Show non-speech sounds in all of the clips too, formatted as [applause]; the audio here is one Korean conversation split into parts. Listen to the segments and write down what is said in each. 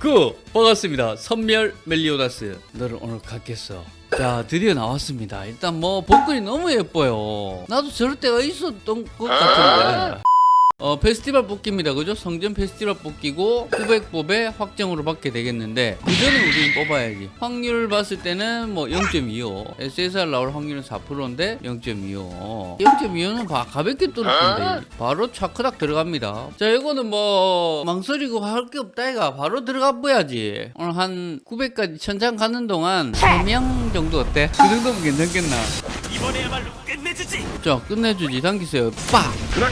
그 반갑습니다. 선멸 멜리오다스. 너를 오늘 갖겠어. 자 드디어 나왔습니다. 일단 뭐 복근이 너무 예뻐요. 나도 저럴 때가 있었던 것 같은데 어 페스티벌 뽑기입니다. 그죠? 성전 페스티벌 뽑기고 900뽑에 확정으로 받게 되겠는데 그 전에 우리는 뽑아야지. 확률 봤을 때는 뭐 0.25 SSR 나올 확률은 4%인데 0.25 0.25는 바, 가볍게 뚫었던데 바로 차크닥 들어갑니다. 자 이거는 뭐 망설이고 할 게 없다 이가. 바로 들어가 봐야지. 오늘 한 900까지 천장 가는 동안 3명 정도 어때? 그 정도면 괜찮겠나? 이번에야말로 끝내주지. 자 끝내주지. 당기세요. 빡! 자,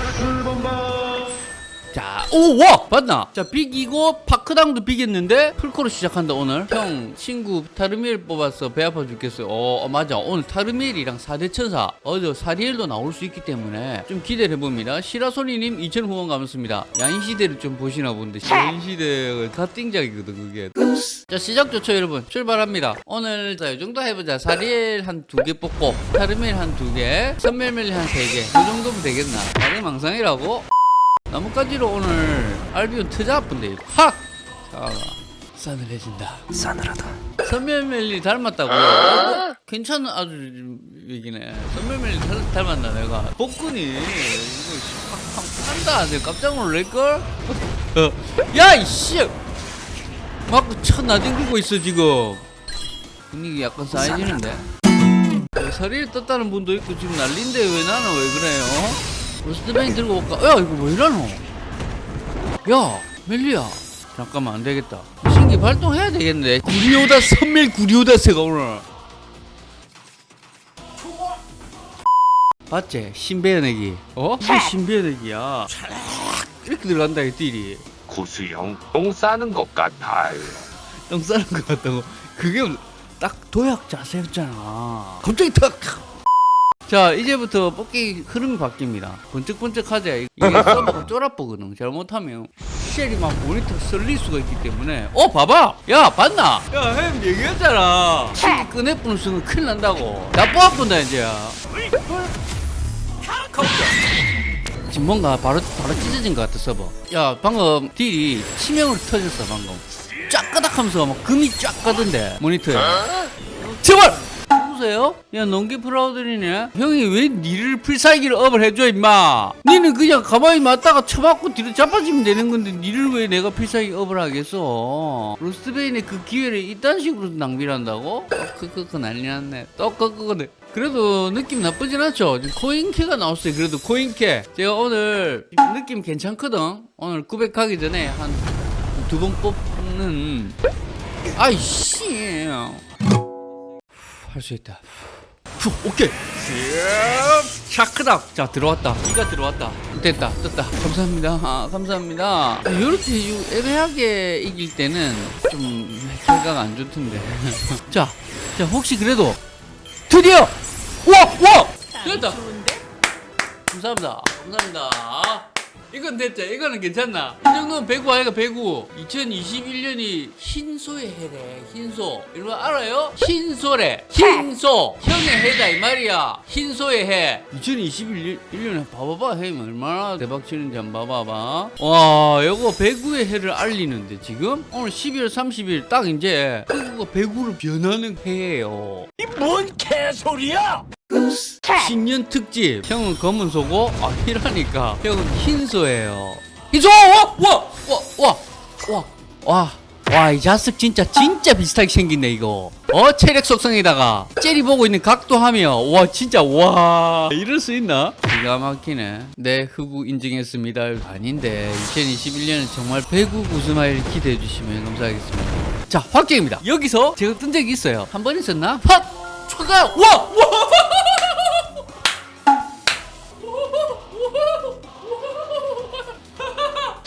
오, 와! 봤나? 자, 빅이고, 파크당도 빅했는데, 풀코로 시작한다, 오늘. 형, 친구, 타르미엘 뽑았어. 배 아파 죽겠어요. 어, 어, 맞아. 오늘 타르미엘이랑 4대 천사, 어저 사리엘도 나올 수 있기 때문에, 좀 기대를 해봅니다. 시라소니님 2,000 후원 감사합니다. 야인시대를 좀 보시나 본데, 야인시대 갓띵작이거든, 그게. 자, 시작 좋죠, 여러분. 출발합니다. 오늘, 자, 이 정도 해보자. 사리엘 한 두 개 뽑고, 타르미엘 한 두 개, 선멜멜리 한세 개. 그 정도면 되겠나? 나는 망상이라고? 나뭇가지로 오늘 알비온 트자 아픈데. 하! 자 싸늘해진다. 싸늘하다. 선멸멜리 닮았다고요? 어, 괜찮은 아주 얘기네. 선멸멜리 닮- 닮았나 내가? 복근이. 이거 팍팍 한다. 내가 깜짝 놀랄걸? 야 이씨! 막쳐 나뒹굴고 있어 지금. 분위기 약간 싸해지는데. 서리를 떴다는 분도 있고 지금 난린데 왜 나는 왜 그래요? 로스트뱅이 들고 올까? 야 이거 왜 이러노? 야 멜리야. 잠깐만 안 되겠다. 신기 발동해야 되겠네 구리오다 선멸 구리오다스가 오늘. 봤지? 신배연애기. 어? 이게 신배연애기야. 이렇게 들어간다 이 띠리. 구수형 똥 싸는 것 같아요. 똥 싸는 것 같다고? 그게 딱 도약 자세였잖아. 갑자기 탁 자, 이제부터 뽑기 흐름이 바뀝니다. 번쩍번쩍 하자. 이게 [laughs] 서버가 쫄아보거든. 잘못하면 쉘이 막 모니터 쓸릴 수가 있기 때문에. 어, 봐봐! 야, 봤나? 야, 햄 얘기했잖아. 신기 꺼내보는 순간 큰일 난다고. 나 뽑아본다, 이제. 지금 뭔가 바로, 바로 찢어진 것 같아, 서버. 야, 방금 딜이 치명으로 터졌어, 방금. 쫙 까닥하면서 막 금이 쫙 가던데, 모니터에. 제발! 누구세요? 야 농기 프라우드리네. 형이 왜 니를 필살기를 업을 해줘 임마? 니는 그냥 가만히 맞다가 쳐맞고 뒤로 자빠지면 되는 건데 니를 왜 내가 필살기 업을 하겠어? 로스트베인의 그 기회를 이딴 식으로 낭비를 한다고? 또그그 난리 났네. 또그그거네. 그래도 느낌 나쁘진 않죠? 코인캐가 나왔어요. 그래도 코인캐. 제가 오늘 느낌 괜찮거든? 오늘 900 가기 전에 한 두 번 뽑는. 아이씨 할 수 있다. 후, 오케이. 샤크닥. 자 들어왔다. 기가 들어왔다. 됐다. 떴다. 감사합니다. 아, 감사합니다. 이렇게 요- 애매하게 이길 때는 좀 결과가 안 좋던데. [laughs] 자, 자 혹시 그래도 드디어 와, 와, 됐다. 감사합니다. 감사합니다. 이건 됐죠? 이거는 괜찮나? 이 정도면 배구 아이가 배구. 2021년이 흰소의 해래. 흰소. 이거 알아요? 흰소래. 흰소. 형의 해다 이 말이야. 흰소의 해. 2021년에 봐봐봐. 해면 얼마나 대박 치는지 한번 봐봐봐. 와, 이거 배구의 해를 알리는데 지금? 오늘 12월 30일 딱 이제 한국어 배구로 변하는 해예요. 이 뭔 개소리야? 신년 특집. 형은 검은 소고 아 이러니까 형은 흰 소예요. 흰소! 와와와와와와. 이 자석 진짜 진짜 비슷하게 생긴네 이거. 어 체력 속성에다가 젤이 보고 있는 각도 하며. 와 진짜 와. 이럴 수 있나? 기가 막히네. 네 흑우 인증했습니다. 아닌데 2021년은 정말 배구 구스마일 기대해 주시면 감사하겠습니다. 자 확정입니다. 여기서 제가 뜬 적이 있어요. 한 번 있었나? 팍 초가! 와와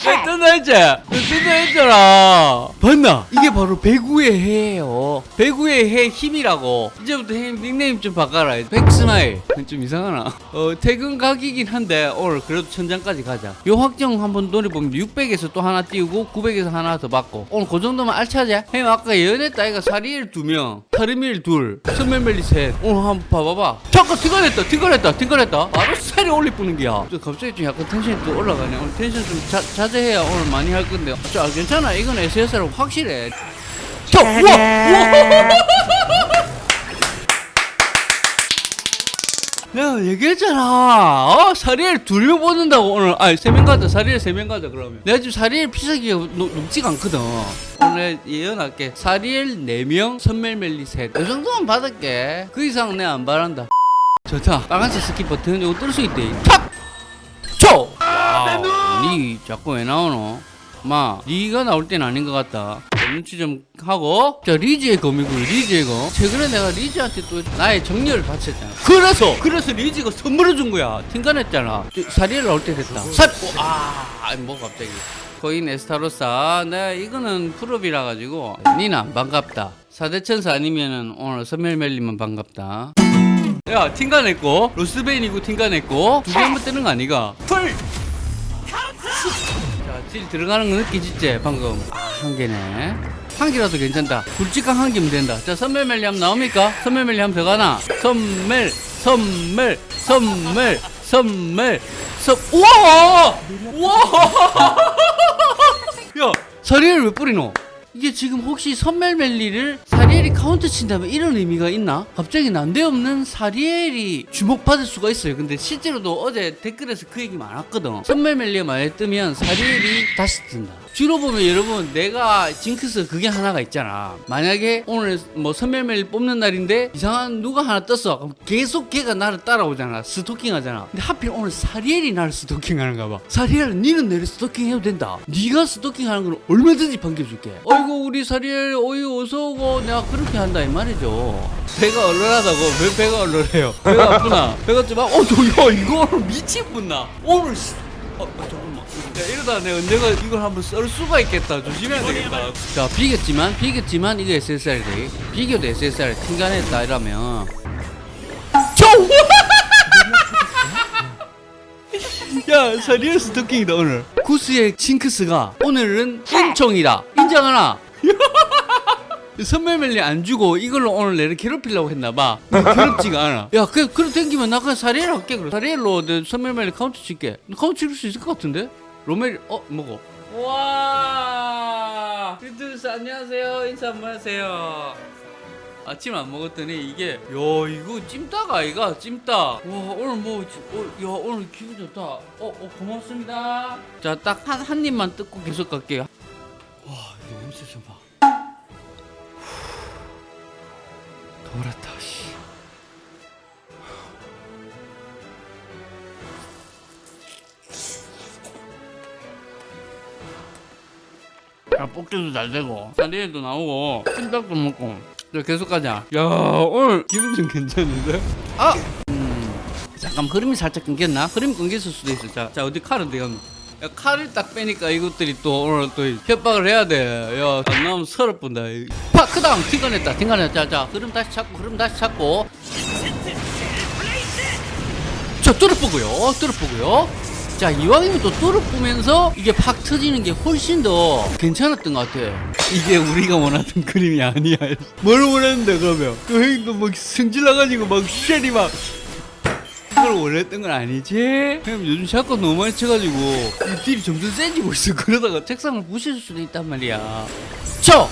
야, 뜬다 했지? 뜬다 했잖아. 봤나? 이게 바로 배구의 해예요. 배구의 해 힘이라고. 이제부터 해 닉네임 좀 바꿔라. 백스마일. 좀 이상하나? 어, 퇴근 각이긴 한데, 오늘 그래도 천장까지 가자. 요 확정 한번 노려보면 600에서 또 하나 띄우고, 900에서 하나 더 받고. 오늘 그 정도면 알차지? 햄 아까 예언했 따위가 사리엘 두 명, 타르밀 둘, 스멜멜리 셋. 오늘 한번 봐봐봐. 잠깐 티걸했다, 티걸했다, 티걸했다. 바로 살이 올릴 뿐인 게야. 저 갑자기 좀 약간 텐션이 또 올라가네. 오늘 텐션 좀 자, 자 제해야 오늘 많이 할 건데. 자, 괜찮아. 이건 SS라고 확실해 자 우와 우와 [laughs] 내가 얘기했잖아. 어, 사리엘 둘명 뽑는다고 오늘. 아니 세명 가자. 사리엘 세명 가자 그러면. 내가 지금 사리엘 피사기가 높- 높지가 않거든. 오늘 예언할게. 사리엘 4명, 선멜멜리 셋. 이 정도만 받을게. 그 이상 내가 안 바란다. 좋다. 빨간색 스킵 버튼 이거 뜰 수 있대. 탁! 초! 와우. 니 자꾸 왜 나오노? 마, 니가 나올 땐 아닌 것 같다. 눈치 좀 하고. 자, 리즈의 검이고, 리즈의 검. 최근에 내가 리즈한테 또 나의 정리를 바쳤잖아. 그래서! 그래서 리즈가 선물을 준 거야. 팀간했잖아. 사리엘 나올 때 됐다. 사, 오, 아, 뭐 갑자기. 거인 에스타로사. 내가 이거는 프로비라 가지고. 니나 반갑다. 사대천사 아니면은 오늘 선멜멜리만 반갑다. 야, 팀간했고, 로스베인이고 팀간했고, 두개 한번 뜨는 거 아니가? 풀! 자, 질 들어가는 거 느끼지, 방금? 아, 한 개네. 한 개라도 괜찮다. 굵직한 한 개면 된다. 자, 선멜멜리 하면 나옵니까? 선멜멜리 하면 더 가나? 선멜, 선멜, 선멜, 선멜, 선, 우와! 우와! [laughs] 야, 사리엘 왜 뿌리노? 이게 지금 혹시 선멜멜리를 사리엘이 카운트 친다면 이런 의미가 있나? 갑자기 난데없는 사리엘이 주목받을 수가 있어요. 근데 실제로도 어제 댓글에서 그 얘기 많았거든. 선멜 멜리가 만약에 뜨면 사리엘이 다시 뜬다. 주로 보면 여러분 내가 징크스 그게 하나가 있잖아. 만약에 오늘 뭐 선멜멜리 뽑는 날인데 이상한 누가 하나 떴어. 그럼 계속 걔가 나를 따라오잖아. 스토킹 하잖아. 근데 하필 오늘 사리엘이 나를 스토킹 하는가 봐. 사리엘 니는 내를 스토킹 해도 된다. 네가 스토킹 하는 건 얼마든지 반겨줄게. 어이구 우리 사리엘 어이 어서 오고 내가 그렇게 한다 이 말이죠. 배가 얼얼하다고 왜 배가 얼얼해요? 배가 아프나? 배가 좀 아, 어, 저, 야, 이거 미친분나 오늘 야, 이러다 내가 언제가 이걸 한번 썰 수가 있겠다. 조심해야 되겠다. 자, 비겼지만, 비겼지만, 이거 SSR 돼. 비교도 SSR 팀간했다, 이러면. 저! [laughs] 야, 사리엘 스토킹이다, 오늘. 구스의 징크스가 오늘은 인총이다. 인정하나? 선멜멜리 안 주고 이걸로 오늘 내를 괴롭히려고 했나 봐. 괴롭지가 않아. [laughs] 야, 그, 그럼 땡기면 나 그냥 사리엘 할게. 그래. 사리엘로 내 선멜멜리 카운트 칠게. 카운트 칠 수 있을 것 같은데? 로멜, 어, 먹어. 와! 리트스 안녕하세요. 인사 한번 하세요. 아침 안 먹었더니 이게 야 이거 찜닭 아이가 찜닭 와 오늘 뭐 어, 야 오늘 기분 좋다 어, 어 고맙습니다 자 딱 한 한 입만 뜯고 계속 갈게요 와 이거 냄새 좀봐 더울었다 씨 야, 뽑기도 잘 되고, 사리에도 나오고, 찜닭도 먹고, 자, 계속 가자. 야, 오늘 기분 좀 괜찮은데? 아! 음, 잠깐, 흐름이 살짝 끊겼나? 흐름이 끊겼을 수도 있어. 자, 자, 어디 칼은 되겠노? 야, 칼을 딱 빼니까 이것들이 또 오늘 또 협박을 해야 돼. 야, 안 나오면 서럽분다. 팍! 그 다음, 튕겨냈다, 튕겨냈다. 자, 자, 흐름 다시 찾고, 흐름 다시 찾고. 자, 뚫어 보고요. 뚫어 보고요. 자, 이왕이면 또 뚫어 보면서 이게 팍 터지는 게 훨씬 더 괜찮았던 것 같아. 이게 우리가 원하던 그림이 아니야. 뭘 원했는데, 그러면? 그 형도 막 승질나가지고 막 쉘이 막. 그걸 원했던 건 아니지? 형 요즘 샷건 너무 많이 쳐가지고 이 딜이 점점 세지고 있어. 그러다가 책상을 부실 수도 있단 말이야. 쳐!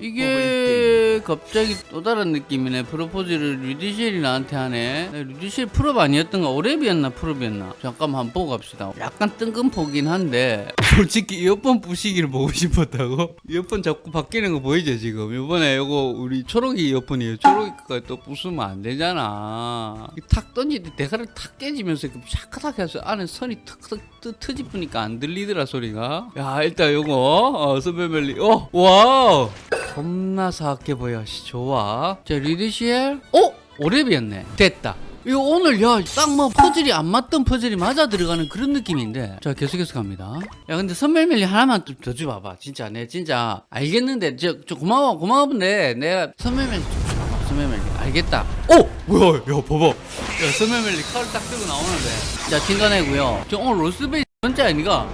이게 갑자기 또 다른 느낌이네. 프로포즈를 류디실이 나한테 하네. 네, 류디실 프롭 아니었던가? 오랩이었나 프롭이었나? 잠깐만 한번 보고 갑시다. 약간 뜬금포긴 한데 [laughs] 솔직히 이어폰 부시기를 보고 싶었다고? 이어폰 자꾸 바뀌는 거 보이죠 지금? 이번에 이거 우리 초록이 이어폰이에요. 초록이가 또 부수면 안 되잖아. 이탁 던질 때 대가리 탁 깨지면서 그 샤카닥 해서 안에 선이 턱턱 트집으니까 안 들리더라 소리가. 야 일단 요거 어, 선배멜리. 어 와우. 겁나 사악해 보여. 씨, 좋아. 자, 리드시엘. 어? 오랩이었네. 됐다. 이거 오늘 야 딱 뭐 퍼즐이 안 맞던 퍼즐이 맞아 들어가는 그런 느낌인데 자 계속해서 갑니다 야 근데 선멜멜리 하나만 좀더 줘봐봐 진짜 내 진짜 알겠는데 저, 저 고마워 고마운데 내가 선멜멜리 좀 줘봐봐 선멜멜리 알겠다 오 뭐야 야 봐봐 야 선멜멜리 칼딱 들고 나오는데 자 튕겨내고요 저 오늘 로스베이 번째 아니가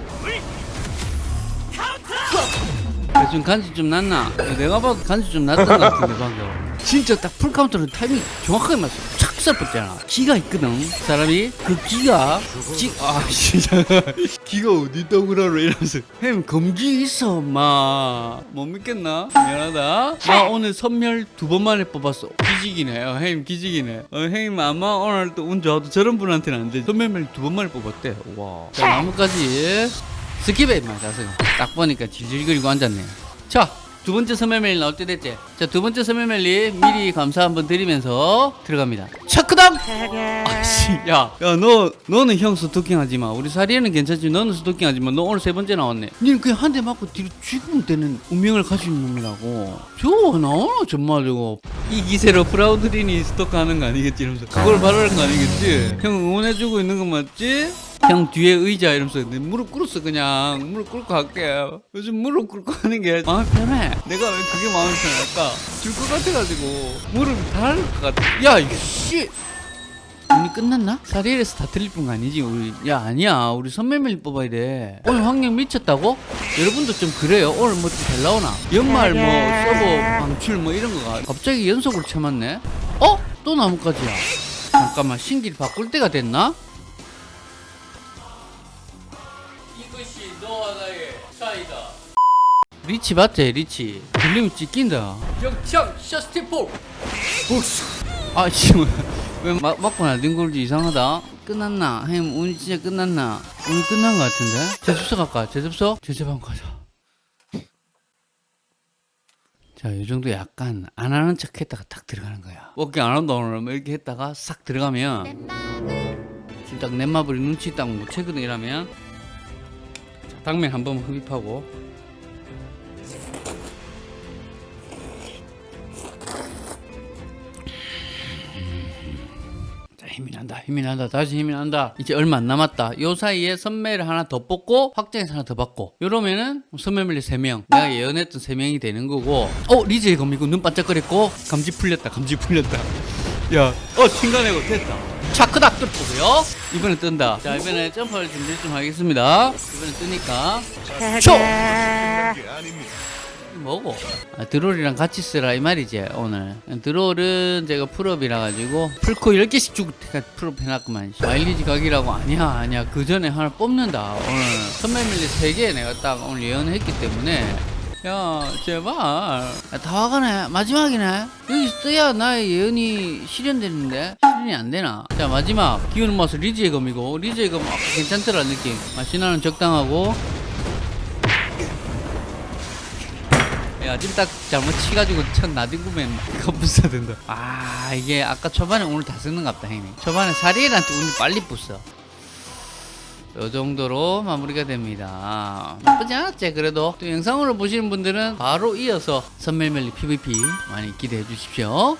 야, 좀 간지 좀 났나? 내가 봐도 간지 좀 났던 것 같은데 방금. 진짜 딱 풀카운터는 타이밍 정확하게 맞어 착 섭섭했잖아. 기가 있거든. 사람이 그 기가 기아 진짜. [laughs] 기가 어디 있다고 그러러 이러면서. 햄 검기 있어 엄마. 못 믿겠나? 미안하다. 나 오늘 선멸 두 번 만에 뽑았어. 기직이네. 어, 햄 기직이네. 어, 햄 아마 오늘 또 운 좋아도 저런 분한테는 안돼 선멸 두 번 만에 뽑았대. 와 자 나뭇가지 스킵에 자세가. 딱 보니까 질질거리고 앉았네. 자두 번째 선멸멜리 나올 때 됐지? 자두 번째 선멸멜리 미리 감사 한번 드리면서 들어갑니다. 차크당! 아씨 야야너 너는 형 스토킹 하지마. 우리 사리에는 괜찮지. 너는 스토킹 하지마. 너 오늘 세 번째 나왔네. 니는 그냥 한 대 맞고 뒤로 죽으면 되는 운명을 있는 놈이라고. 저거 나오나 정말 저거. 이 기세로 프라우드린이 스토킹 하는 거 아니겠지? 이러면서 그걸 말하는 거 아니겠지? 형 응원해주고 있는 거 맞지? 형 뒤에 의자 이러면서 내 무릎 꿇었어 그냥. 무릎 꿇고 갈게. 요즘 무릎 꿇고 하는 게 마음이 편해. 내가 왜 그게 마음이 편할까? 줄 것 같아가지고 무릎이 닿을 것 같아. 야 이씨! 오늘 끝났나? 사리엘에서 다 틀릴 뿐 아니지 우리. 야 아니야. 우리 선mel멜 뽑아야 돼. 오늘 확률 미쳤다고? 여러분도 좀 그래요. 오늘 뭐 좀 잘 나오나? 연말 뭐 서버 방출 뭐 이런 거가 갑자기 연속으로 쳐맞네? 어? 또 나뭇가지야. 잠깐만 신기를 바꿀 때가 됐나? 리치 맞지 리치. 들리면 찍긴다. 영창 셔스티폴. 복수 아 지금 왜 마, 맞고 나는 걸지 이상하다. 끝났나? 햄 오늘 진짜 끝났나? 오늘 끝난 것 같은데? 제습소 갈까? 제습소 제재방 가자. 자, 이 정도 약간 안 하는 척 했다가 딱 들어가는 거야. 어깨 안 한다 오늘 뭐 이렇게 했다가 싹 들어가면 지금 딱 넷마블이 눈치 딱 못 채거든 이러면. 자, 당면 한번 흡입하고 힘이 난다 힘이 난다 다시 힘이 난다. 이제 얼마 안 남았다. 요 사이에 선매를 하나 더 뽑고 확장해서 하나 더 받고. 이러면은 선매물리 3명 내가 예언했던 3명이 되는 거고. 어 리즈의 검이고 눈 반짝거렸고 감지 풀렸다 감지 풀렸다. 야어 튕가내고 됐다. 차크닥 뚫고요. 이번에 뜬다. 자 이번에 점프를 준비 좀 하겠습니다. 이번에 뜨니까. 쇼 뭐고? 아, 드롤이랑 같이 쓰라 이 말이지 오늘. 드롤은 제가 풀업이라 가지고 풀코 10개씩 주고 풀업 해놨구만. 마일리지 각이라고 아니야 아니야. 그 전에 하나 뽑는다 오늘. 선매밀리 3개 내가 딱 오늘 예언했기 때문에. 야 제발. 아, 다 와가네. 마지막이네. 여기 떠야 나의 예언이 실현되는데. 실현이 안 되나? 자 마지막. 기운은 모습 리즈의 검이고 리즈의 검 아까 괜찮더라 느낌. 마시나는 적당하고 야딱 잘못 치가지고 첫 나뒹구면 컴퓨터 된다. 아 이게 아까 초반에 오늘 다 쓰는갑다 형님. 초반에 사리엘한테 오늘 빨리 부숴 요 정도로 마무리가 됩니다. 나쁘지 않았지 그래도. 또 영상으로 보시는 분들은 바로 이어서 선멜멜리 PVP 많이 기대해 주십시오